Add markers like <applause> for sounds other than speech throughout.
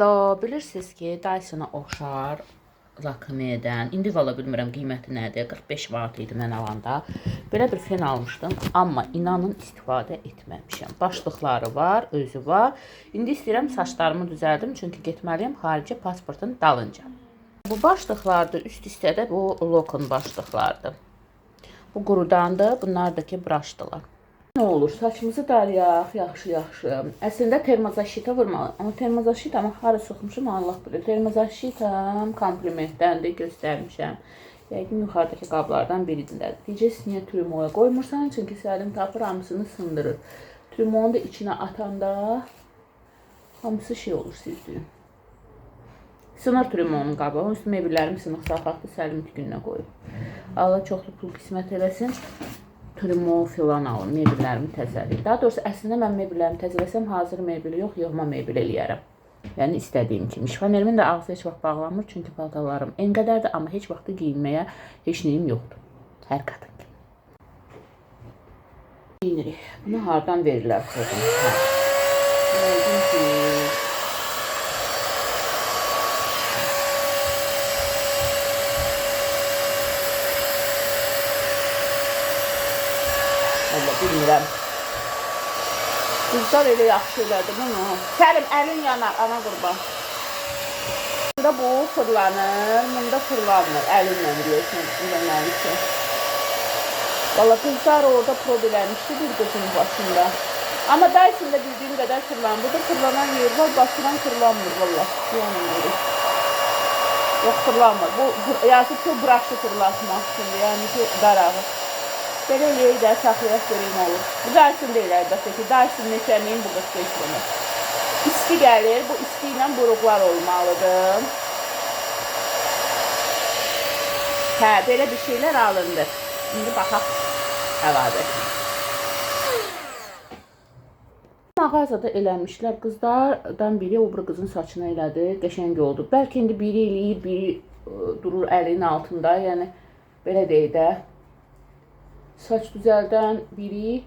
Lo, bilirsiniz ki Dyson-a oxşar Lakme'dən. İndi valla bilmirəm qiyməti nədir. 45 manat idi mən alanda. Belə bir fen almışdım, amma inanın istifadə etməmişəm. Başlıqları var, özü var. İndi istəyirəm saçlarımı düzəldim, çünki getməliyəm xarici pasportun dalınca. Bu başlıqlardır, üst hissədə bu lokon başlıqlardır. Bu qurudandır, bunlar da ki braşdılar. Ne olur saçımızı darayaq, yaxşı-yaxşı. Əslində termozaşita vurmalı. Amma termozaşitamı hara soxmuşum Allah bilir. Termozaşitam komplimentdəndir, göstərmişəm. Yəqin yuxarıdakı qablardan birindədir. Deyəcəksiniz, niyə trümoya qoymursan? Çünki səlim tapır, hamısını sındırır. Trümonu da içinə atanda hamısı şey olur sizdir. Sınır trümonun qabı. Onun üstü mebellərim sınıq saxaqdı, səlim gününə qoyub. Allah çoxlu pul qismət eləsin. Trimo filan alım, mebellərimi təzəliyim. Daha doğrusu əslində mən mebellərimi təzələsəm hazır mebeli yox, yığma mebel eləyərəm. Yəni istədiyim kimi. Şifamerimin də ağzı heç vaxt bağlanmır, çünki paltarlarım en qədərdir, amma heç vaxt geyinməyə heç nəyim yoxdur. Hər qadın kimi. Giyinirik. Bunu hardan verirlər? Hə. Yəqin ki, bilmirəm. Qızlar elə yaxşı elədi bunu. Səlim əlin yanar, ana qurban. Bunda bu fırlanır, bunda fırlanmır. Əlinlə deyəsən, eləməli ki. Valla qızlar orada prod eləmişdi bir qızın başında. Amma Dyson da bildiyim qədər fırlanır. Burada fırlanan yer var, basıran fırlanmır valla. Yox fırlanmır. Bu yazıb ki, buraxdı fırlatmaq üçün. Yəni ki, darağı. Belə eləyək də saxlayaq görək nə olur. Dyson deyil əlbəttə ki. Dyson neçəmin bu 45 bunu. İsti gəlir. Bu isti ilə buruqlar olmalıdır. Hə, belə bir şeylər alındı. İndi baxaq əlavə. Mağazada eləmişlər. Qızlardan biri o bir qızın saçına elədi. Qəşəng oldu. Bəlkə indi biri eləyir, biri ə, durur əlinin altında. Yəni belə deyək də. Saç düzəldən biri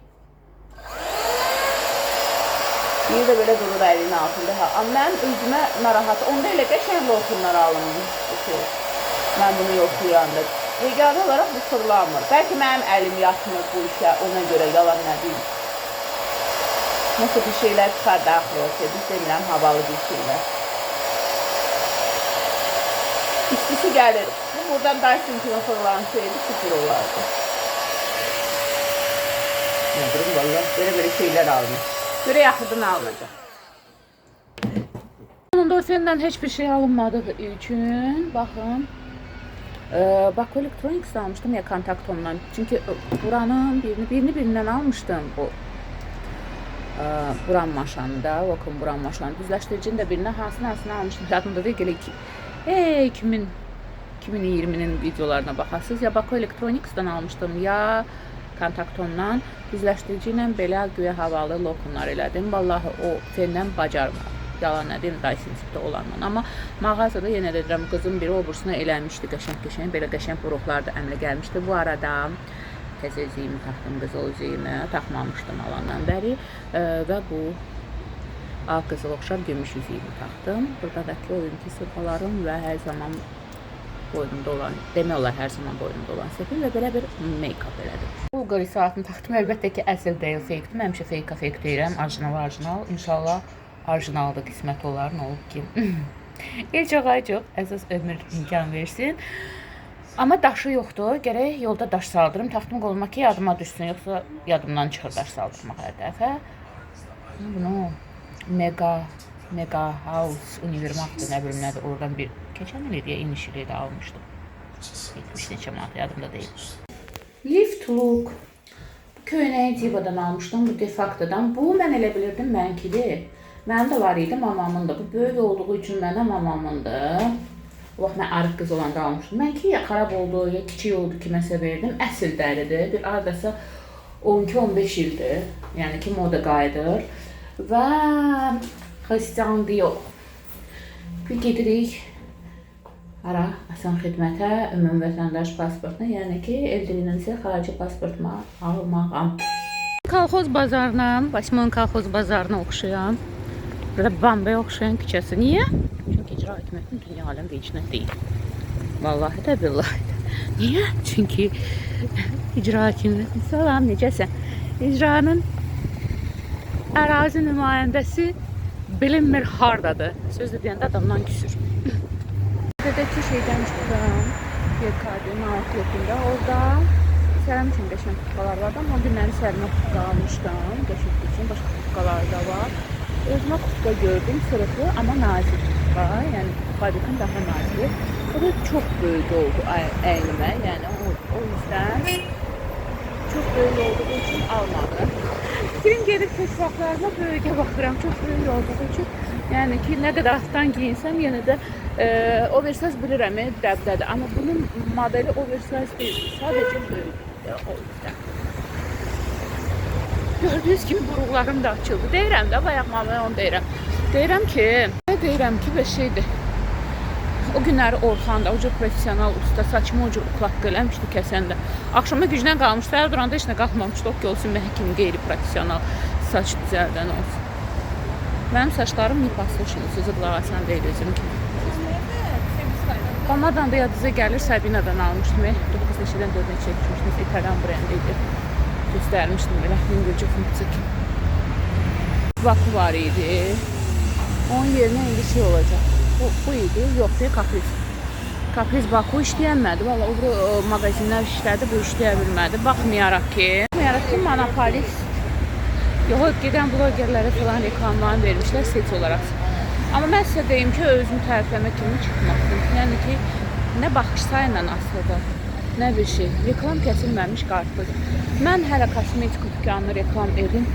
biri də belə durur əlinin altında. Ha, amma mən özümə narahat. Onda elə qəşəng lokunlar alınmış. Mən bunu yoxlayanda. Yeganə olaraq bu fırlanmır. Bəlkə mənim əlim yatmır bu işə, ona görə yalan nə deyim. Nasıl bir şeyler çıkar daxil olsa, biz demirəm havalı bir şeyler. İstisi gəlir. Bu buradan Dyson kimi fırlansaydı sıfır olardı. Durum valla böyle böyle şeyler almış. Göre yaxıdın alınacaq. Onun dosyandan hiçbir şey alınmadığı için bakın. Ee, bak Electronics almıştım ya kontaktomdan. Çünkü e, buranın birini, birini birinden almıştım bu. Ee, buran maşanında, bakın buran maşanı düzləşdiricinin də birindən hansını hansını almışdım. Yadımda deyil, elə ki, hey, 2000 2020'nin videolarına baxasınız. Ya Baku Electronics'dan almışdım ya kontaktomdan düzləşdirici ilə belə güya havalı lokunlar elədim. Vallahi o fendən bacarmadım. Yalan nə deyim, Dyson tipdə olandan. Amma mağazada yenə də deyirəm, qızım biri o bursuna eləmişdi qəşəng-qəşəng, belə qəşəng buruqlar da əmlə gəlmişdi. Bu arada təzə üzüyümü taxdım, qızıl üzüyümü taxmamışdım alandan bəri e, və bu ağ qızıl oxşar gümüş üzüyümü taxdım. Buradakı oyunki sırfalarım və hər zaman boynumda olan, demək olar hər zaman boynumda olan səfil və belə bir make-up elədim. Bu qori saatını taxdım. Əlbəttə ki, əsl deyil, fake-dir. Mən həmişə fake fake deyirəm, orijinal orijinal. İnşallah orijinalda qismət olar, nə olub ki. El çox ay çox, əsas ömür imkan versin. Amma daşı yoxdur. Gərək yolda daş saldırım. Taxtım qoluma ki, yadıma düşsün, yoxsa yadımdan çıxır daş saldırmaq hər dəfə. Bunu Mega Mega House Univermag'da nə bilim nədir, oradan bir keçən il idi ya, iniş ili də almışdım. 70 neçə manat yadımda deyil. Lift look. Bu köynəyi Diva'dan almışdım, bu defaktodan. Bu mən elə bilirdim mənkidir. Mənim də var idi, mamamın da. Bu böyük olduğu üçün mənə mamamındır. O vaxt mən arıq qız olanda almışdım. Mənki ya xarab oldu, ya kiçik oldu kiməsə verdim. Əsl dəridir. Bir adəsə 12-15 ildir. Yəni ki, moda qayıdır. Və Christian Dior. Bir gedirik Ara asan xidmətə, ümumi vətəndaş pasportuna, yəni ki, evliliyindən isə xarici pasportuma almağam. Kolxoz bazarına, Başmon kolxoz bazarına oxşayan Burada Bambaya oxşayan küçəsi. Niyə? Çünki icra hakimiyyətinin dünya aləm vecinə deyil. Vallahi də billahi də. Niyə? Çünki icra hakimiyyəti salam necəsən? İcranın ərazi nümayəndəsi bilinmir hardadır. Sözü deyəndə adamdan küsür. Dedeki şeyden çıktım. YKD'nin alt yakında. Orada selam için geçen tutkalar vardı ama o günleri serme kutka almıştım. Geçirdiği için başka tutkalar da var. Özüme kutka gördüm. Sırıklı ama nazik kutka. Yani fabrikanın daha nazik. O da çok büyük oldu eğilime. Yani o, o yüzden çok büyük olduğu için almadım. Gün gelip festivaklarına böyüge bakıram. Çok büyük olduğu için. Yani ki ne kadar alttan giyinsem yine de e, oversize bilirəm e, dəbdədir. Amma bunun modeli oversize değil. Sadece böyük. E, o yüzden. Gördüğünüz gibi buruqlarım da açıldı. Deyirəm də, bayaq mamaya onu deyirəm. Deyirəm ki, deyirəm ki, və şeydir. O günləri Orxan da, cür professional usta saçımı cür uqlatdı eləmişdi kəsəndə. Axşama gücdən qalmışdı, hər duranda heç nə qalmamışdı. O ki olsun mən həkim qeyri-professional saç düzəldən olsun. Mənim saçlarım nipaslı şimdi sözü qulaq asan deyil özüm kimi. Onlardan da yadınıza gəlir Sabinadan almışdım. 9 neçədən 4 neçə çəkmişdim. İtalyan brendi idi. Göstərmişdim belə yüngülcə funksiya kimi. Vaku var idi. Onun yerine indi şey olacak. Bu, bu idi. Yok diye kapriz. Kapriz Baku işləyənmədi. Valla o biri o, mağazinlər işlədi, bu işləyə bilmədi. Baxmayaraq ki, baxmayaraq ki, monopolist Yox, gedən blogerlərə falan reklamlarını vermişlər set olaraq. Amma mən sizə deyim ki, özümü tərifləmək kimi çıxmasın. Yəni ki, nə baxış sayla asılıdır, nə bir şey. Reklam kəsilməmiş qarpız. Mən hələ kosmetik dükanını reklam edim.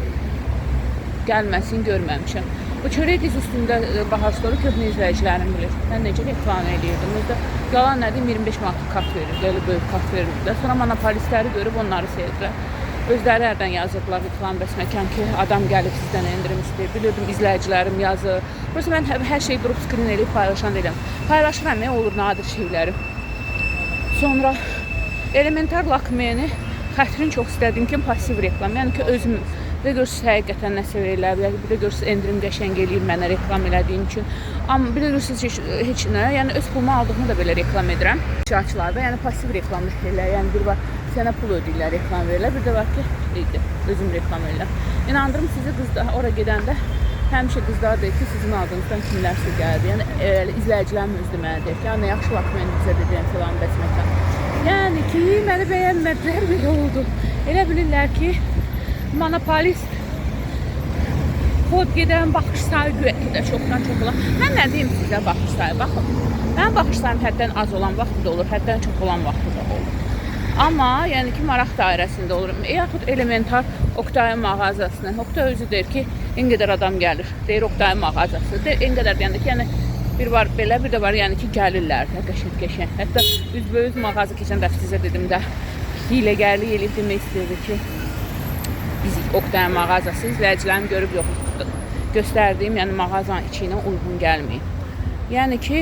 Gəlməsin, görməmişəm. Bu çörək diz üstündə e, bahar storu köhnə izləyicilərim bilir. Mən necə reklam eləyirdim. Özdə yalan nədir 25 manat kart verirdi, elə böyük kart verirdilər. Sonra monopolistləri görüb onları sevdilər. Özləri hərdən yazırdılar reklam bəs məkan ki, adam gəlib sizdən endirim istəyir. Bilirdim izləyicilərim yazır. Prosta mən hər, şeyi durub skrin eləyib paylaşan deyiləm. Paylaşıram nə olur nadir şeyləri. Sonra elementar lakmeni xətrin çox istədiyim kimi pasiv reklam. Yəni ki, özüm bir də görürsüz həqiqətən nəsə verilə bilər. Bir də görürsüz endirim qəşəng eləyir mənə reklam elədiyim üçün. Amma bir də görürsüz heç, heç nə, yəni öz pulumu aldığımı da belə reklam edirəm. Şarkılarda, yəni pasiv reklam edirlər. Yəni bir var sənə pul ödəyirlər, reklam verirlər. Bir də var ki, idi, özüm reklam edirəm. İnandırım sizi qızda ora gedəndə həmişə qızlar deyir ki, sizin adınızdan kimlərsə gəldi. Yəni e, izləyicilərim özü mənə deyir ki, "Ya, nə yaxşı lakmen bizə dedin falan bəs məkan. Yəni ki, məni bəyənmədilər belə oldu. Elə bilirlər ki, monopolist kod gedən baxış sayı güya də çoxdan çox olan. Mən nə deyim sizə baxış sayı? Baxın. Mənim baxış sayım həddən az olan vaxt da olur, həddən çox olan vaxt da olur. Amma yəni ki, maraq dairəsində olurum. E, yaxud elementar Oktay mağazasına. Oktay özü deyir ki, en qədər adam gəlir. Deyir Oktay mağazası. Deyir, en qədər deyəndə ki, yəni bir var belə, bir də var yəni ki, gəlirlər də qəşəng-qəşəng. Hətta üzbəüz mağaza keçən dəfə dedim də hiləgərlik eləyib demək istəyirdi ki, biz Oktay mağazası izləyicilərim görüb yox göstərdiyim, yəni mağazanın içi ilə uyğun gəlməyib. Yəni ki,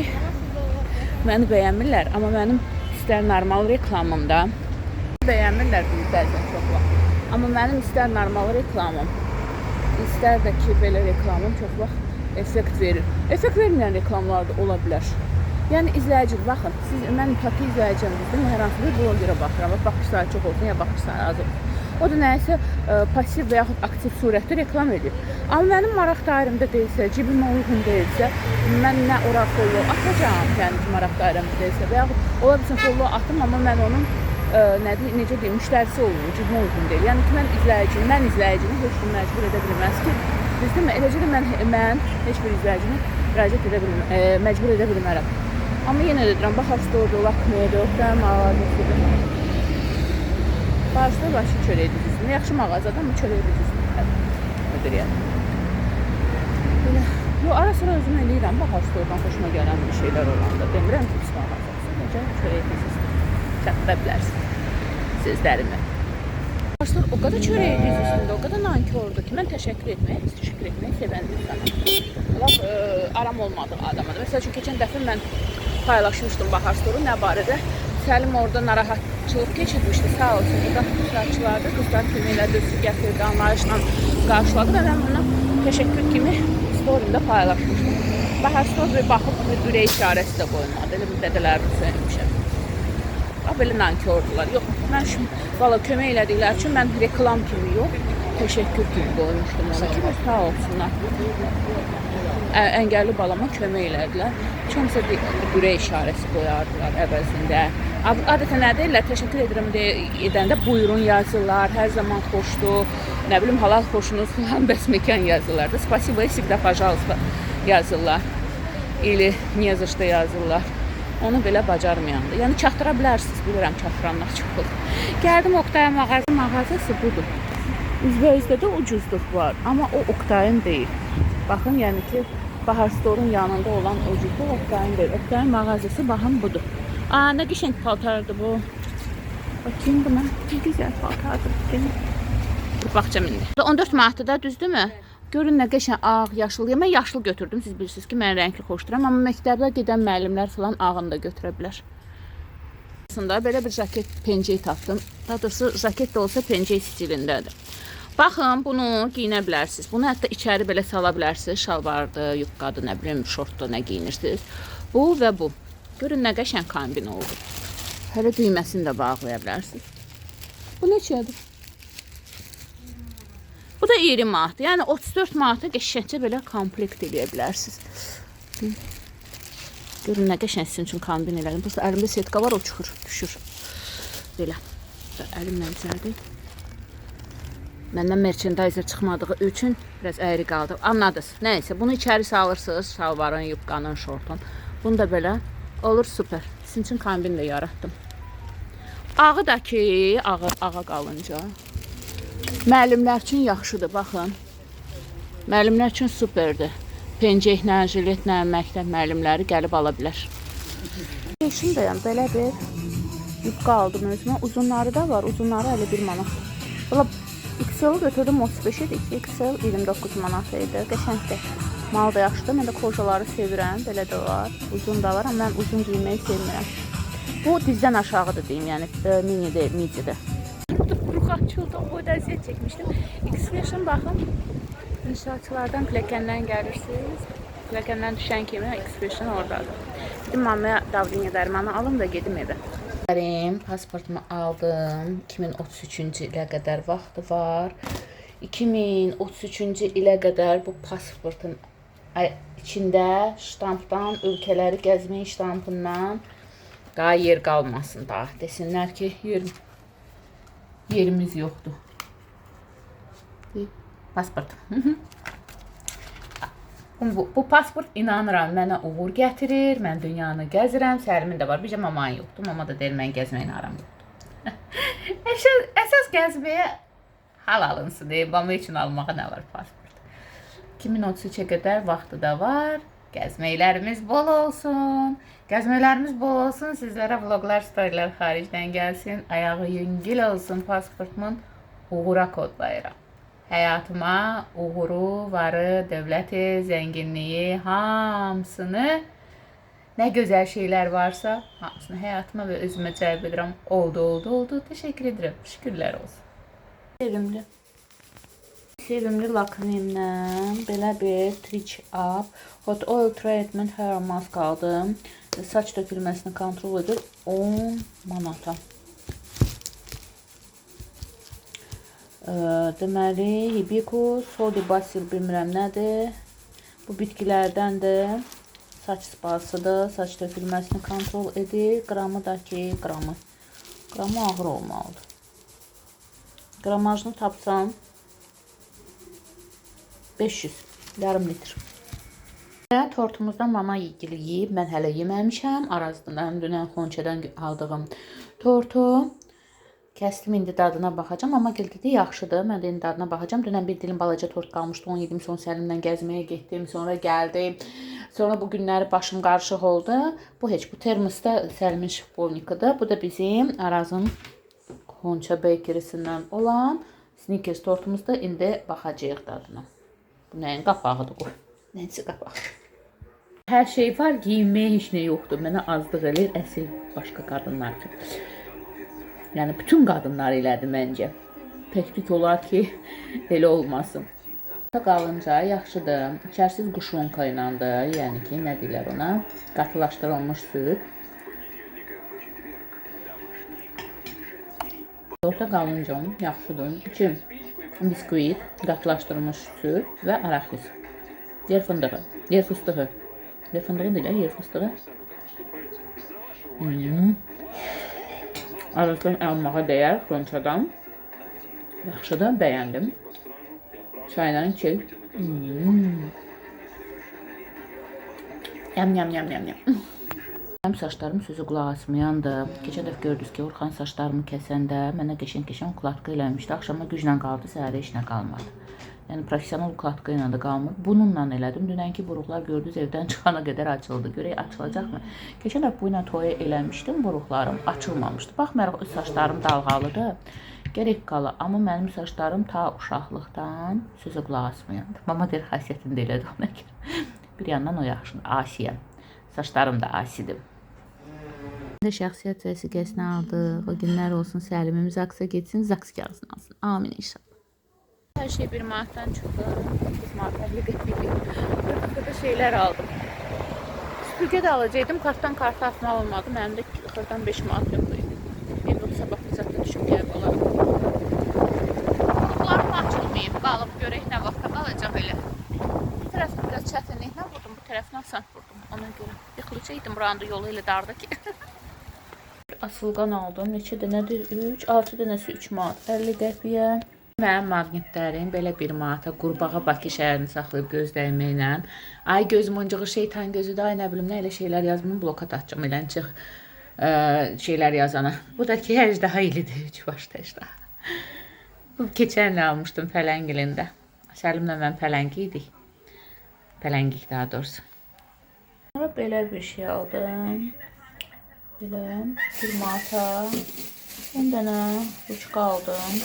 məni bəyənmirlər, amma mənim istər normal reklamımda bəyənmirlər bəzən çox vaxt. Amma mənim istər normal reklamım, istər də ki, belə reklamım çox vaxt effekt verir. Effekt verməyən reklamlar da ola bilər. Yəni izləyici, baxın, siz mən təpi izləyicimizdən hər hansı bir blogerə baxıram. Baxış sayı çox olsun ya baxış sayı az olsun. O da nəyisə ə, pasiv və yaxud aktiv surətdə reklam edir. Amma mənim maraq dairəmdə deyilsə, cibimə uyğun deyilsə, mən nə ora follow atacağam, yəni maraq dairəmdə deyilsə və yaxud ola bilsin follow atım, amma mən onun ə, nə deyim, necə deyim, müştərisi olum, cibimə uyğun deyil. Yəni ki, mən izləyicini, mən izləyicini heç kim məcbur edə bilməz ki, düzdürmü? Eləcə də mən mən heç bir izləyicini müraciət edə bilmərəm, ə, məcbur edə bilmərəm. Amma yenə də deyirəm, bax store'da, lakmeyədə, oxtayım mağazasıdır. Bağışlar başı çörək dizisində. Yaxşı mağazadır, amma çörək dizisində. Yəni? Belə. Yo, ara sıra özüm eləyirəm. Bax, store'dan xoşuma gələn bir şeylər olanda. Demirəm ki, pis mağazası. Necə çörək dizisində. Çatdıra bilərsiniz sözlərimi. Arkadaşlar o kadar çöreği dizisinde, o kadar nankördü ki ben teşekkür etmeye, teşekkür etmeyi seven insanım. Bak e, aram olmadı adama da. Mesela çünkü geçen defa ben paylaşmıştım Bahar Store'u ne barədə. Səlim orada narahatçılıq keçirmişdi. Sağ olsun. Burada iştirakçılardı. Qızlar kömək elədi, su gətirdi, anlayışla qarşıladı və mən buna təşəkkür kimi story'imdə paylaşmışdım. Bahar story baxıb ürək işarəsi də qoymadı. Elə bir dədələrimi söyləmişəm. Bax belə nankördülər. Yox, mən şu valla kömək elədikləri üçün mən reklam kimi yox, təşəkkür kimi qoymuşdum ona ki, sağ olsunlar Ə, əngəlli balama kömək elədilər. Kimsə bir ürək işarəsi qoyardılar əvəzində. Ad- Adətən nə deyirlər? Təşəkkür edirəm deyə edəndə buyurun yazırlar. Hər zaman xoşdur. Nə bilim halal xoşunuz falan <laughs> bəs mekan yazırlar da. Spasibo, всегда, пожалуйста yazırlar. Или не за что yazırlar. Onu belə bacarmayandır. Yəni çatdıra bilərsiniz. Bilirəm çatdıranlar <laughs> çox olur. Gəldim Oktay mağazası. Mağazası budur. Üzbəyüzdə də ucuzluq var, amma o Oktayın deyil. Baxın, yəni ki, Bahar Store'un yanında olan ucuzluq Oktayın deyil. Oktayın mağazası baxın budur. Aa, nə qəşəng paltardır bu. Bakayım buna. Ne güzel paltardır. Gelin. Dur baxacağım indi. 14 manatdır da, düzdürmü? Görün nə qəşəng ağ, yaşıl. Ya, mən yaşlı götürdüm. Siz bilirsiniz ki, mən rəngli xoşduram, amma məktəbdə gedən müəllimlər falan ağını da götürə bilər. Aslında belə bir jaket pencək tapdım. Daha doğrusu jaket də olsa pencək stilindədir. Baxın, bunu giyinə bilərsiniz. Bunu hətta içəri belə sala bilərsiniz. Şalvardır, yubqadır, nə bilim, şortdur, nə geyinirsiniz. Bu və bu. Görün nə qəşəng kombin oldu. Hələ düyməsini də bağlaya bilərsiniz. Bu neçədir? Bu da 20 manatdır. Yəni 34 manata qəşəngcə belə komplekt eləyə bilərsiniz. Görün nə qəşəng sizin üçün kombin elədim. Bursa əlimdə setka var, o çıxır, düşür. Belə. Əlimlə düzəldim. Məndən merchandiser çıxmadığı üçün biraz əyri qaldı. Anladınız. Nəysə, bunu içəri salırsınız, şalvarın, yubqanın, şortun. Bunu da belə olur super. Sizin üçün kombin də yaratdım. Ağı da ki, ağı, ağa qalınca. Müəllimlər üçün yaxşıdır, baxın. Müəllimlər üçün superdir. Pencəklə, jiletlə məktəb müəllimləri gəlib ala bilər. Eşim də yəni belə bir yubqa aldım özümə. Uzunları da var. Uzunları 51 manat. Valla XL götürdüm 35 idi. XL 29 manat idi. Qəşəngdir. Mal da yaxşıdır. Mən də kojaları sevirəm. Belə də var. Uzun da var. Amma mən uzun giyməyi sevmirəm. Bu dizdən aşağıdır deyim. Yəni e, mini deyil, mididir. Burada açıldı. O boyda əziyyət çəkmişdim. X-Fashion baxın. İnşaatçılardan pilləkəndən gəlirsiniz. Pilləkəndən düşən kimi X-Fashion oradadır. Dedim mamaya davrinya dərmanı alım da gedim evə. Benim pasportumu aldım. 2033-cü ilə qədər vaxtı var. 2033-cü ilə qədər bu pasportun içində ştampdan, ölkələri gəzmək ştampından daha yer qalmasın daha. Desinlər ki, yer yerimiz yoxdur. Pasport. Bu, bu pasport inanıram mənə uğur gətirir. Mən dünyanı gəzirəm. Səlimin də var. Bircə maman yoxdur. Mama da deyir mən gəzməklə aram yoxdur. <laughs> əsas, əsas gəzməyə hal alınsın deyə mama üçün almağa nə var pasport. 2033-ə qədər vaxtı da var. Gəzməklərimiz bol olsun. Gəzmələrimiz bol olsun. Sizlərə vloqlar, storylər xaricdən gəlsin. Ayağı yüngül olsun pasportumun. Uğura kodlayıram. Həyatıma uğuru, varı, dövləti, zənginliyi, hamısını nə gözəl şeylər varsa, hamısını həyatıma və özümə cəlb edirəm. Oldu, oldu, oldu. Təşəkkür edirəm. Şükürlər olsun. Sevimli. Sevimli lakrimlə belə bir Twitch Up Hot Oil Treatment Hair Mask aldım. Saç dökülməsini kontrol edir 10 manata. Deməli, Hibiko, Sodi Basil bilmirəm nədir. Bu bitkilərdəndir. Saç spasıdır. Saç dökülməsini kontrol edir. Qramı da ki, qramı. Qramı ağır olmalıdır. Qramajını tapsam 500, yarım litr. Və tortumuzdan mama yeyib, mən hələ yeməmişəm. Arazdan, dünən xonçədən aldığım tortu. Kəsdim indi dadına baxacağam, amma gel dedi yaxşıdır. Mən də indi dadına baxacağam. Dünən bir dilim balaca tort qalmışdı. 17 son Səlimlə gəzməyə getdim, sonra gəldim. Sonra bu günləri başım qarışıq oldu. Bu heç bu termosda Səlimin şifonikidir. Bu da bizim Arazın Xonça Bakery'sindən olan Snickers tortumuzda indi baxacağıq dadına. Bu nəyin qapağıdır bu? Nəyisi qapağı? Hər şey var, giyinməyə heç nə yoxdur. Mənə azlıq eləyir əsl başqa qadınlar üçün. Yəni bütün qadınlar elədi məncə. Təklik olar ki, elə olmasın. qalınca yaxşıdır. İçərsiz quşunka ilədir. Yəni ki, nə deyirlər ona? Qatılaşdırılmış süd. Orta qalınca yaxşıdır. İki biskvit, qatılaşdırılmış süd və araxis. Yer fındığı, yer fıstığı. Yer fındığı deyirlər, yer fıstığı. Hmm. Arasından almağa dəyər Xonçadan. Yaxşıdır, bəyəndim. Çayla içil. Hmm. Yam yam yam yam yam. Mənim saçlarım sözü qulaq asmayandı. Keçən dəfə gördünüz ki, Orxan saçlarımı kəsəndə mənə qəşəng-qəşəng ukladka eləmişdi. Axşama güclə qaldı, səhərə nə qalmadı. Yəni professional ukladka ilə də qalmır. Bununla elədim. Dünənki buruqlar gördünüz evdən <laughs> çıxana qədər açıldı. Görək açılacaqmı? Keçən dəfə bu ilə toya eləmişdim. Buruqlarım açılmamışdı. Baxmayaraq öz saçlarım dalğalıdır. Gerek qala, amma mənim saçlarım ta uşaqlıqdan sözə qulaq asmayandı. Mama deyir xasiyyətində elədir ona görə. <laughs> Bir yandan o yaxşıdır, asiyəm. Saçlarım da asidir. de şəxsiyyət vəsiqəsini aldıq. O günlər olsun Səlimim Zaksa getsin, Zaks gəlsin alsın. Amin inşallah. Her şey bir manattan çıktı. 9 manat 50 qəpik. Burada şeyler aldım. Süpürge de alacaktım. Karttan karta atma olmadı. Mənim də xırdan 5 manat yox idi. O sabah bizatda düşüb gəlib alarım. Qulaqlarım açılmayıb. Qalıb görək nə vaxta qalacaq elə. Bu tərəfdən biraz çətinliklə vurdum. Bu tərəfdən asan vurdum. Ona görə. Yıxılacaqdım buranın yolu elə dardı ki. <laughs> Asılqan aldım. Neçə dənədir? 3, 6 dənəsi 3 manat. 50 qəpiyə. Mənim maqnitlərim belə bir manata qurbağa Bakı şəhərini saxlayıb göz dəyməklə. Ay göz muncuğu şeytan gözü də ay nə bilim nə elə şeylər yazmım blokat atacağım elə çıx ə, şeylər yazana. Bu da ki əjdaha ilidir. 3 başda əjdaha. Bu keçən il almışdım Pələngilində. Səlimlə mən Pələngi idik. Pələngik daha doğrusu. Sonra belə bir şey aldım. Belə bir manata 10 dənə ruçka aldım.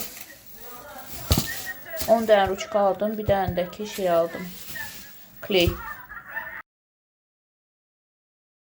10 dənə ruçka aldım. Bir dənə də ki şey aldım. Kley.